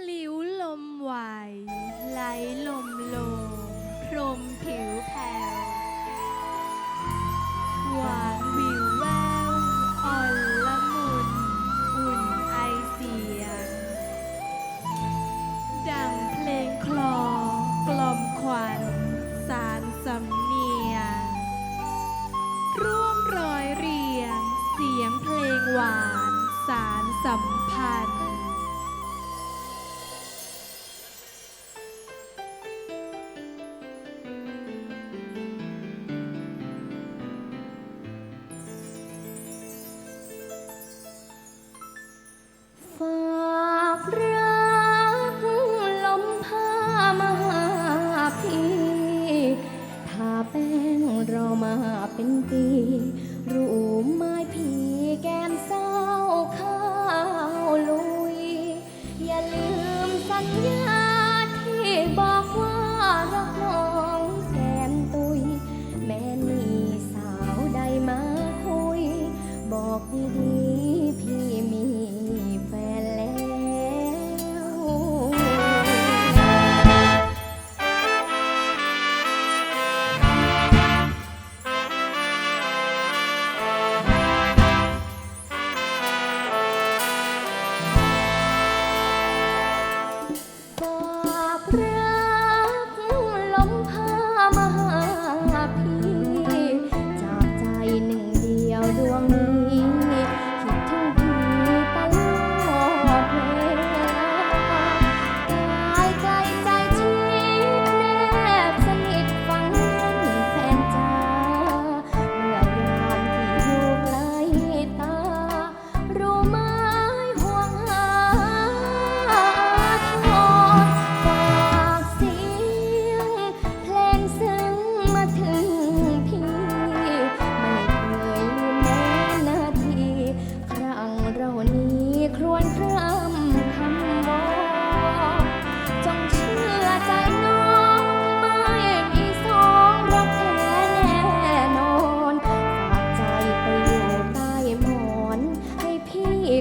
พลิ้วลมไหว ไหลลมลมพรมผิวแผ่วหวานวิวแววอ่อนละมุน อุ่นไอเสียง ดังเพลงคลอกลอมขวัญสารสำเนียง ร่วมรอยเรียง เสียงเพลงหวานสารสัมพันธ์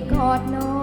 God, no.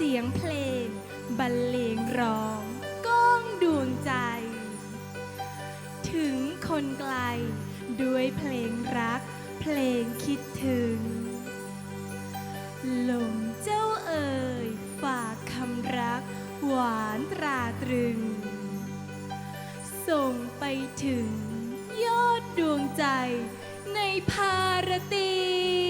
เสียงเพลง บรรเลงร้องก้องดวงใจ ถึงคนไกล ด้วยเพลงรัก เพลงคิดถึง ลมเจ้าเอ่ยฝากคำรัก หวานตราตรึง ส่งไปถึงยอดดวงใจในภารตี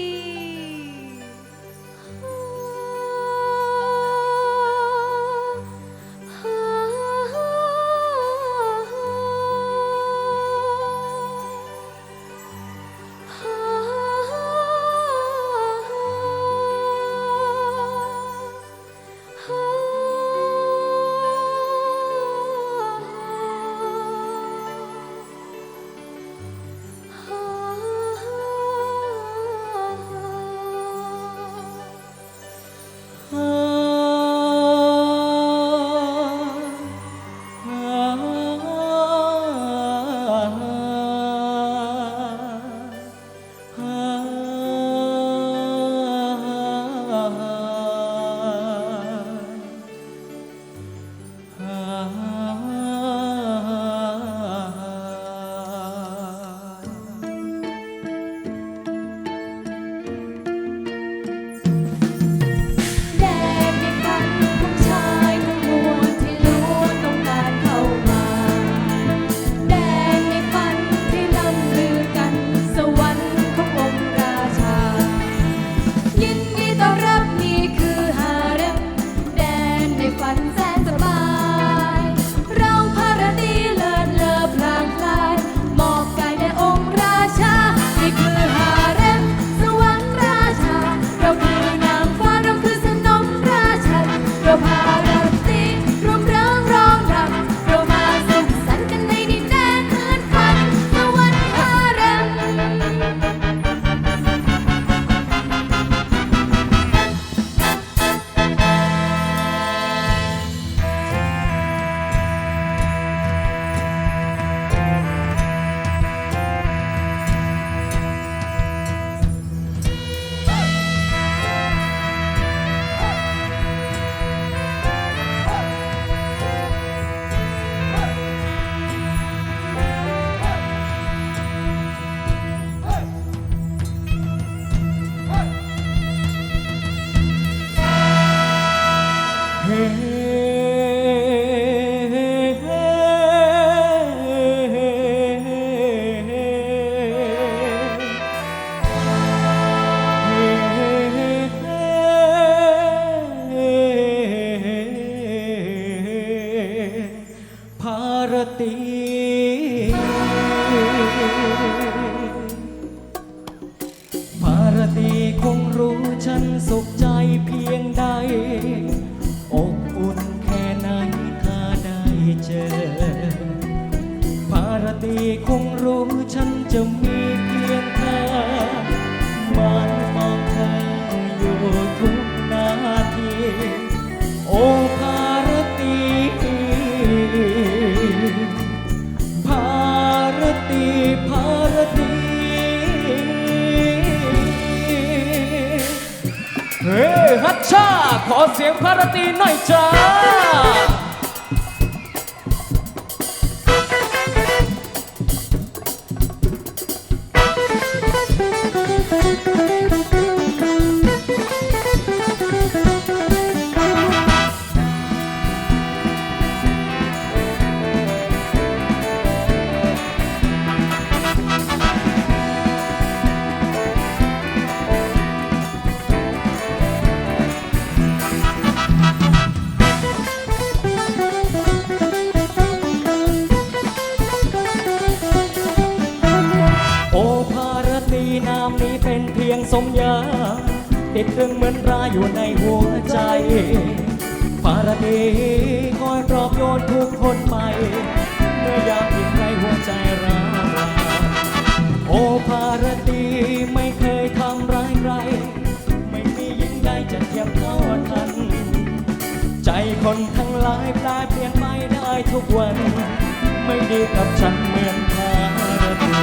ชา ขอเสียงพารตีหน่อยจ้า สมญาติดตรึงเหมือนราอยู่ในหัวใจภารตีคอยปลอบโยนทุกคนไป เมื่อยามที่ใครหัวใจร้าวรานโอภารตีไม่เคยทำร้ายใคร ไม่มียิ่งใดจะเทียมเท่าทัน ใจคนทั้งหลายแปลเปลี่ยนไม่ได้ทุกวัน ไม่ดีกับฉันเหมือนภารตี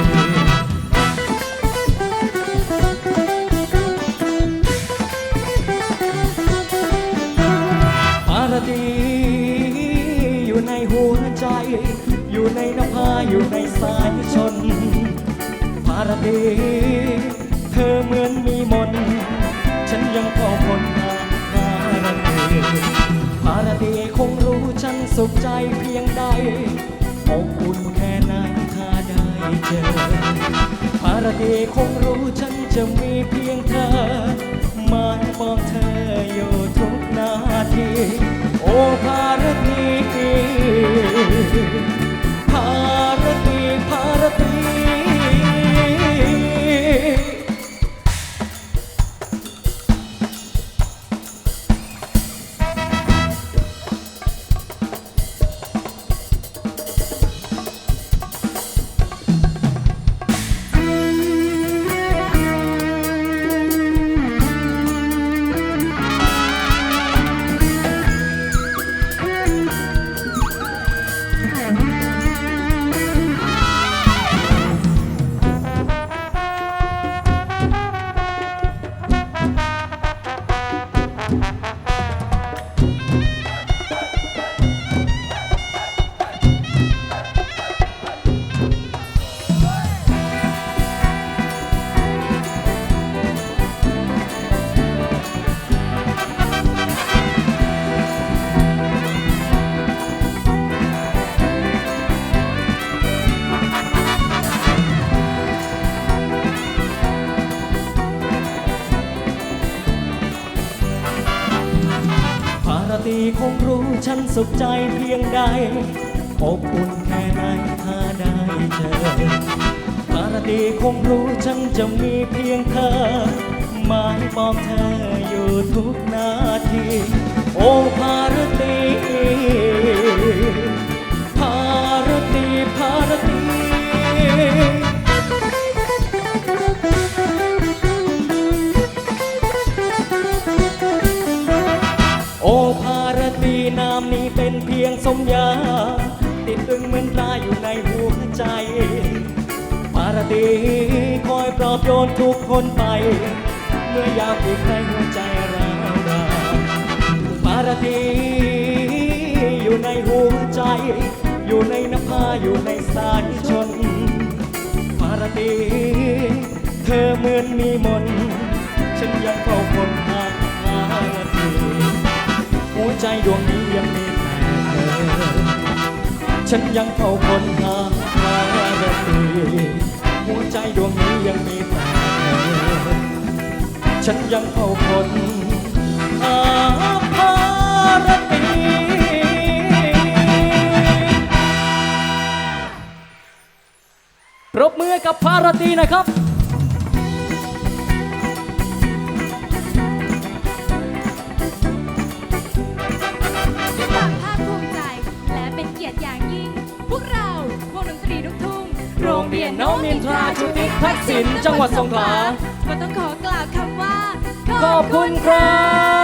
ในนภาอยู่ในสายชนภารตีเธอเหมือนมีมน ฉันยังเฝ้าคนหาภารตีภารตีคงรู้ฉันสุขใจเพียงใดอบอุ่นแค่ไหนถ้าได้เจอภารตีคงรู้ฉันจะมีเพียงเธอมายมองเธออยู่ทุกนาที โอ้ภารตี สุขใจเพียงใดอบอุ่นแค่ไหนถ้าได้เจอภารตีคงรู้ฉันจะมีเพียงเธอหมายปองเธออยู่ทุกนาที โอ้ภารตีภารตีภารตีโอภารตีนามนี้ พียงสมญาติดตึงเหมือนปลาอยู่ในหัวใจภารตีคอยปลอบโยนทุกคนไป เมื่อยามที่ใครหัวใจร้าวรานภารตีอยู่ในหัวใจ อยู่ในนภาอยู่ในสายชนภารตีเธอเหมือนมีมน ฉันยังเฝ้าคนหาภารตีหัวใจดวงนี้ยังมี ฉันยังเฝ้าคนหาภารตีหัวใจดวงนี้ยังมีแต่เธอฉันยังเฝ้าคนหาภารตีบมือกับภารตีนะครับความภาคภูมิใจและเป็นเกียรติอย่างยิ่ง โรงเรียนน้องนินทราชุติทักษิณจังหวัดสงขลา ก็ต้องขอกล่าวคำว่า ขอบคุณครับ